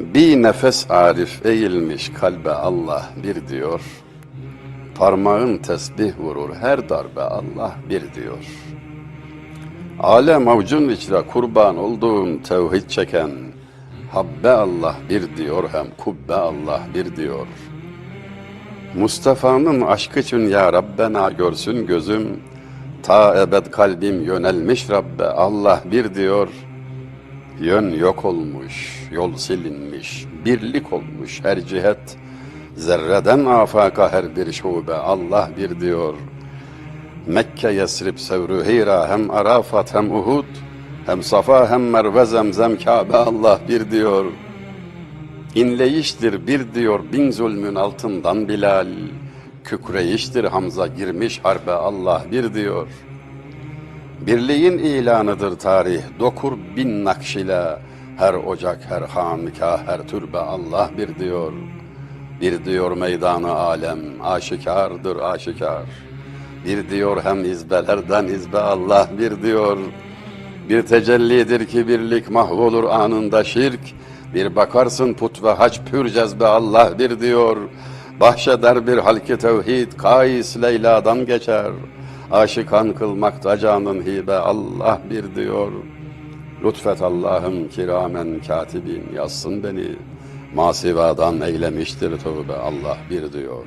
Bir nefes arif eğilmiş kalbe Allah bir diyor. Parmağın tesbih vurur her darbe Allah bir diyor. Alem avucun içre kurban olduğun tevhid çeken Habbe Allah bir diyor hem kubbe Allah bir diyor. Mustafa'nın aşkı için ya Rabbena görsün gözüm. Ta ebed kalbim yönelmiş Rabbe Allah bir diyor. Yön yok olmuş, yol silinmiş, birlik olmuş her cihet. Zerreden afaka her bir şube Allah bir diyor. Mekke, Yesrib, Sevru, Hira hem Arafat hem Uhud hem Safa hem Merve, Zemzem, Kabe Allah bir diyor. İnleyiştir bir diyor bin zulmün altından Bilal. Kükreyiştir Hamza girmiş harbe Allah bir diyor. Birliğin ilanıdır tarih dokur bin nakş ile her ocak her hanka her türbe Allah bir diyor. Bir diyor meydanı alem aşikardır aşikar. Bir diyor hem izbelerden izbe Allah bir diyor. Bir tecellidir ki birlik mahvolur anında şirk. Bir bakarsın put ve haç pür cezbe Allah bir diyor. Bahşeder bir halki tevhid kais Leyla'dan geçer. Aşıkan kılmakta canın hibe Allah bir diyor. Lütfet Allah'ım kiramen katibin yazsın beni. Masivadan eylemiştir tövbe Allah bir diyor.